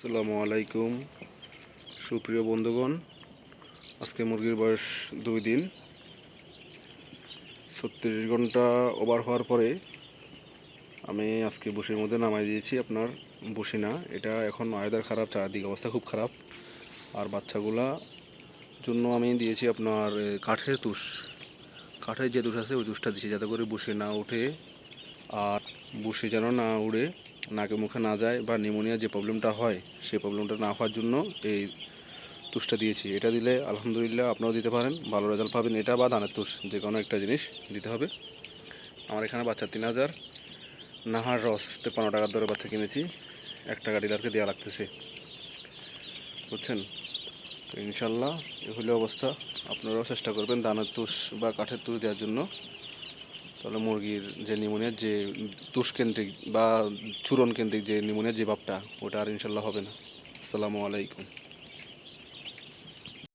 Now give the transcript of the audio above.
আসসালামু আলাইকুম। সুপ্রিয় বন্ধুগণ, আজকে মুরগির বয়স দুই দিন। ছত্রিশ ঘণ্টা ওভার হওয়ার পরে আমি আজকে বসির মধ্যে নামাই দিয়েছি আপনার বসি না। এটা এখন আয়দার খারাপ, চারদিক অবস্থা খুব খারাপ। আর বাচ্চাগুলা জন্য আমি দিয়েছি আপনার কাঠের তুষ। কাঠের যে তুষ আছে, ওই তুষটা দিয়েছি যাতে করে বসে না উঠে আর বসে যেন না উড়ে। নাকে মুখে না যায় বা নিউমোনিয়া যে প্রবলেমটা হয়, সেই প্রবলেমটা না হওয়ার জন্য এই তুষটা দিয়েছি। এটা দিলে আলহামদুলিল্লাহ আপনারাও দিতে পারেন, ভালো রেজাল্ট পাবেন। এটা বা ধানের তুষ, যে কোনো একটা জিনিস দিতে হবে। আমার এখানে বাচ্চা তিন হাজার। নাহার রস তেপান্ন টাকার দরে বাচ্চা কিনেছি। এক টাকা ডিলারকে দেওয়া লাগতেছে। বুঝছেন? তো ইনশাল্লাহ এ হলো অবস্থা। আপনারাও চেষ্টা করবেন দানের তুষ বা কাঠের তুষ দেওয়ার জন্য। তাহলে মুরগির যে নিমোনিয়ার যে তুষকেন্দ্রিক বা চূড়ণকেন্দ্রিক যে নিমোনিয়ার যে ভাবটা, ওটা আর ইনশাল্লাহ হবে না। আসসালামু আলাইকুম।